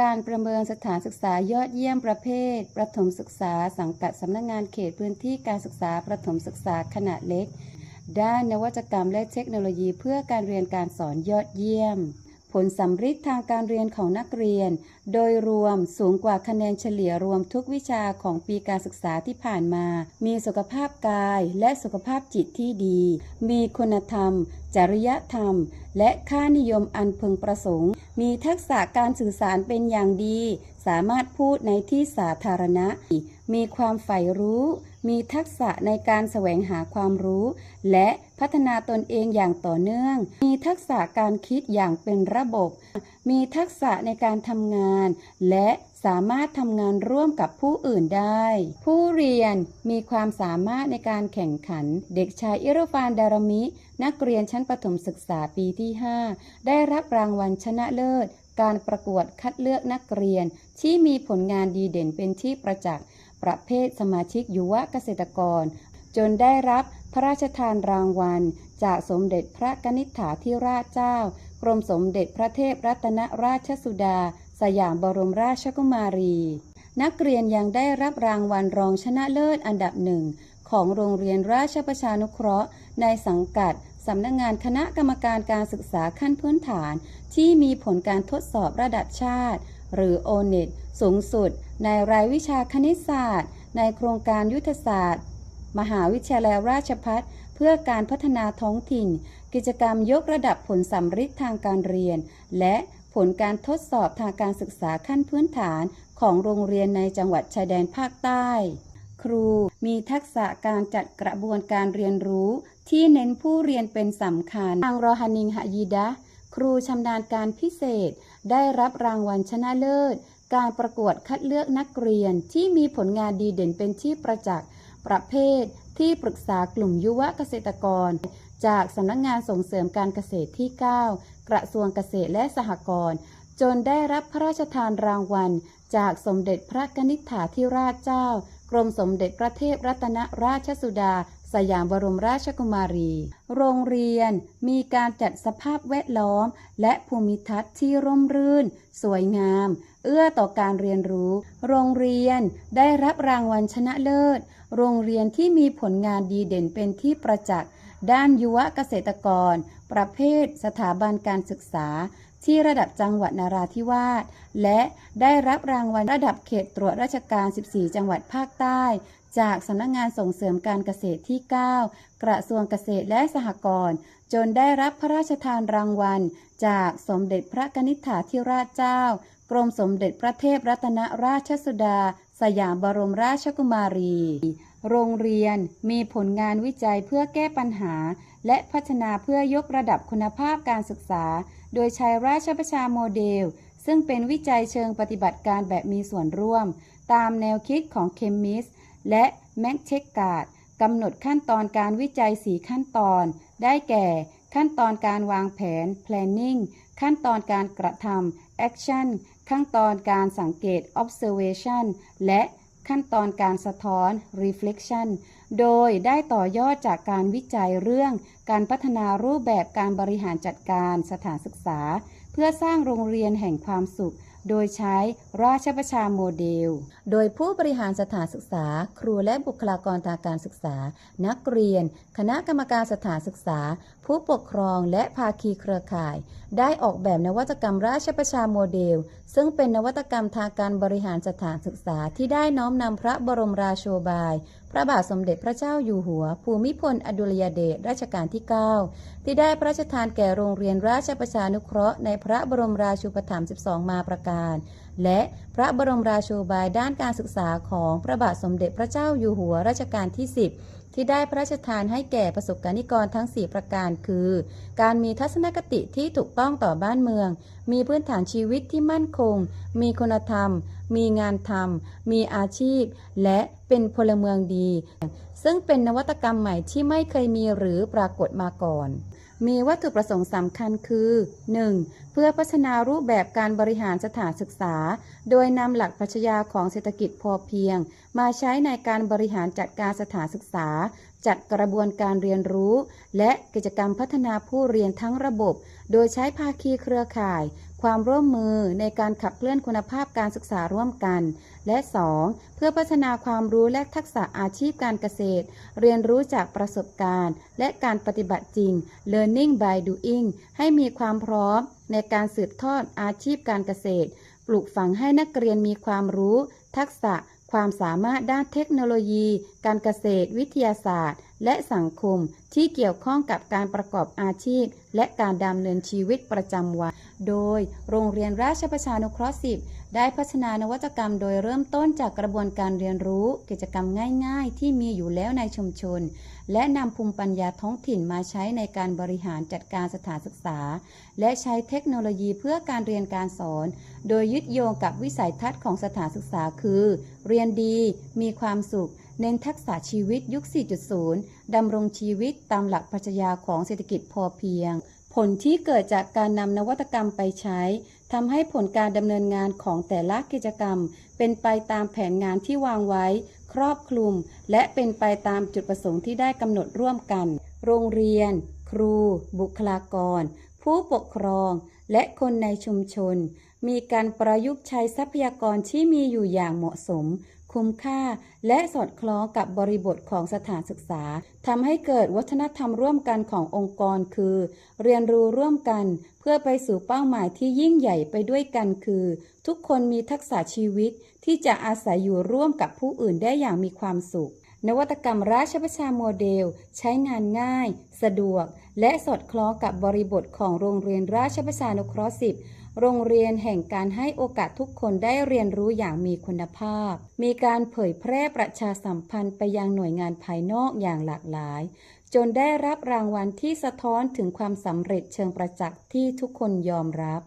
การประเมินสถานศึกษายอดเยี่ยมประเภท ประถมศึกษาสังกัดสำนักงงานเขตพื้นที่การศึกษาประถมศึกษาขนาดเล็ก ด้านนวัตกรรมและเทคโนโลยีเพื่อการเรียนการสอนยอดเยี่ยม ผลสำฤทธิ์ทางการเรียนของนักเรียน โดยรวมสูงกว่าคะแนนเฉลี่ยรวมทุกวิชาของปีการศึกษาที่ผ่านมา มีสุขภาพกายและสุขภาพจิตที่ดี มีคุณธรรม จริยธรรม และค่านิยมอันพึงประสงค์ มีทักษะการสื่อสารเป็นอย่างดี สามารถพูดในที่สาธารณะ มีความใฝ่รู้ มีทักษะในการแสวงหาความรู้ และ พัฒนาตนเองอย่างต่อเนื่อง มีทักษะการคิดอย่างเป็นระบบ มีทักษะในการทำงาน และสามารถทำงานร่วมกับผู้อื่นได้ ผู้เรียนมีความสามารถในการแข่งขัน เด็กชายอิรฟานดารมิ นักเรียนชั้นประถมศึกษาปีที่ 5 ได้รับรางวัลชนะเลิศ การประกวดคัดเลือกนักเรียน ที่มีผลงานดีเด่นเป็นที่ประจักษ์ประเภทสมาชิกยุวเกษตรกร จนได้รับพระราชทานรางวัล จากสมเด็จพระกนิษฐาธิราชเจ้า กรมสมเด็จพระเทพรัตนราชสุดา สยามบรมราชกุมารี นักเรียนยังได้รับรางวัลรองชนะเลิศอันดับหนึ่งของโรงเรียนราชประชานุเคราะห์ ในสังกัดสำนักงงานคณะกรรมการการศึกษาขั้นพื้นฐาน ที่มีผลการทดสอบระดับชาติ หรือ o n e t สูงสุด ในรายวิชาคณิตศาสตร์ ในโครงการยุทธศาสตร์ มหาวิทยาลัยราชภัฏเพื่อการพัฒนาท้องถิ่น กิจกรรมยกระดับผลสำฤทธิ์ทางการเรียน และผลการทดสอบทางการศึกษาขั้นพื้นฐานของโรงเรียนในจังหวัดชายแดนภาคใต้ ครูมีทักษะการจัดกระบวนการเรียนรู้ ที่เน้นผู้เรียนเป็นสำคัญทางรอฮานิงหะยีดะครูชำนาญการพิเศษ ได้รับรางวัลชนะเลิศ การประกวดคัดเลือกนักเรียนที่มีผลงานดีเด่นเป็นที่ประจักษ์ ประเภทที่ปรึกษากลุ่มยุวเกษตรกร จากสำนักงงานส่งเสริมการเกษตรที่ 9 กระทรวงเกษตรและสหกรณ์จนได้รับพระราชทานรางวัล จากสมเด็จพระกนิษฐาธิราชเจ้า กรมสมเด็จพระเทพรัตนราชสุดา สยามบรมราชกุมารี โรงเรียนมีการจัดสภาพแวดล้อม และภูมิทัศน์ที่ร่มรื่น สวยงาม เอื้อต่อการเรียนรู้ โรงเรียนได้รับรางวัลชนะเลิศ โรงเรียนที่มีผลงานดีเด่นเป็นที่ประจักษ์ ด้านยุวเกษตรกร ประเภทสถาบันการศึกษา ที่ระดับจังหวัดนาราธิวาส และได้รับรางวัลระดับเขตตรวจราชการ 14 จังหวัดภาคใต้ จากสำนักงงานส่งเสริมการเกษตรที่ 9 กระทรวงเกษตรและสหกรณ์ จนได้รับพระราชทานรางวัล จากสมเด็จพระกนิษฐาธิราชเจ้า กรมสมเด็จพระเทพรัตนราชสุดา สยามบรมราชกุมารี โรงเรียนมีผลงานวิจัยเพื่อแก้ปัญหา และพัฒนาเพื่อยกระดับคุณภาพการศึกษา โดยใช้ราชประชาโมเดล ซึ่งเป็นวิจัยเชิงปฏิบัติการแบบมีส่วนร่วม ตามแนวคิดของเคมิสและแม็กเชกการ์ด กำหนดขั้นตอนการวิจัย 4 ขั้นตอน ได้แก่ ขั้นตอนการวางแผน planning ขั้นตอนการกระทำ action ขั้นตอนการสังเกต observation และขั้นตอนการสะท้อน reflection โดยได้ต่อยอดจากการวิจัยเรื่องการพัฒนารูปแบบการบริหารจัดการสถานศึกษา เพื่อสร้างโรงเรียนแห่งความสุข โดยใช้ราชประชาโมเดล โดยผู้บริหารสถานศึกษา ครูและบุคลากรทางการศึกษา นักเรียน คณะกรรมการสถานศึกษา ผู้ปกครองและภาคีเครือข่าย ได้ออกแบบนวัตกรรมราชประชาโมเดล ซึ่งเป็นนวัตกรรมทางการบริหารสถานศึกษาที่ได้น้อมนำพระบรมราโชบาย พระบาทสมเด็จพระเจ้าอยู่หัว ภูมิพลอดุลยเดชรัชกาลที่ 9 ที่ได้พระราชทานแก่โรงเรียนราชประชานุเคราะห์ในพระบรมราชูปถัมภ์ 12 มาประการ และพระบรมราโชบายด้านการศึกษาของพระบาทสมเด็จพระเจ้าอยู่หัวรัชกาลที่ 10 ที่ได้พระราชทานให้แก่ประสบการณิกรทั้ง 4 ประการคือ การมีทัศนคติที่ถูกต้องต่อบ้านเมือง มีพื้นฐานชีวิตที่มั่นคง มีคุณธรรม มีงานทำมีอาชีพ และ เป็นพลเมืองดี ซึ่งเป็นนวัตกรรมใหม่ที่ไม่เคยมีหรือปรากฏมาก่อน มีวัตถุประสงค์สำคัญคือ 1. เพื่อพัฒนารูปแบบการบริหารสถานศึกษา โดยนำหลักปรัชญาของเศรษฐกิจพอเพียง มาใช้ในการบริหารจัดการสถานศึกษา จัดกระบวนการเรียนรู้ และกิจกรรมพัฒนาผู้เรียนทั้งระบบ โดยใช้ภาคีเครือข่าย ความร่วมมือในการขับเคลื่อนคุณภาพการศึกษาร่วมกัน และ 2. เพื่อพัฒนาความรู้และทักษะอาชีพการเกษตร เรียนรู้จากประสบการณ์ และการปฏิบัติจริง learning by doing ให้มีความพร้อมในการสืบทอดอาชีพการเกษตร ปลูกฝังให้นักเรียนมีความรู้ ทักษะความสามารถด้านเทคโนโลยี การเกษตร วิทยาศาสตร์ และสังคมที่เกี่ยวข้องกับการประกอบอาชีพ และการดำเนินชีวิตประจำวัน โดยโรงเรียนราชประชานุเคราะห์ 10 ได้พัฒนานวัตกรรมโดยเริ่มต้นจากกระบวนการเรียนรู้กิจกรรมง่ายๆ ที่มีอยู่แล้วในชุมชน และนำภูมิปัญญาท้องถิ่นมาใช้ในการบริหารจัดการสถานศึกษา และใช้เทคโนโลยีเพื่อการเรียนการสอน โดยยึดโยงกับวิสัยทัศน์ของสถานศึกษาคือ เรียนดี มีความสุข เน้นทักษะชีวิตยุค 4.0 ดำรงชีวิตตามหลักปรัชญาของเศรษฐกิจพอเพียง ผลที่เกิดจากการนำนวัตกรรมไปใช้ทำให้ผลการดำเนินงานของแต่ละกิจกรรม เป็นไปตามแผนงานที่วางไว้ ครอบคลุม และเป็นไปตามจุดประสงค์ที่ได้กำหนดร่วมกัน โรงเรียน ครู บุคลากร ผู้ปกครอง และคนในชุมชน มีการประยุกต์ใช้ทรัพยากรที่มีอยู่อย่างเหมาะสม คุ้มค่า และสอดคล้องกับบริบทของสถานศึกษาทำให้เกิดวัฒนธรรมร่วมกันขององค์กรคือ เรียนรู้ร่วมกัน เพื่อไปสู่เป้าหมายที่ยิ่งใหญ่ไปด้วยกันคือ ทุกคนมีทักษะชีวิตที่จะอาศัยอยู่ร่วมกับผู้อื่นได้อย่างมีความสุขนวัตกรรมราชประชาโมเดล ใช้งานง่าย สะดวก และสอดคล้องกับบริบทของโรงเรียนราชประชานุเคราะห์10 โรงเรียนแห่งการให้โอกาสทุกคนได้เรียนรู้อย่างมีคุณภาพ มีการเผยแพร่ประชาสัมพันธ์ไปยังหน่วยงานภายนอกอย่างหลากหลาย จนได้รับรางวัลที่สะท้อนถึงความสำเร็จเชิงประจักษ์ที่ทุกคนยอมรับ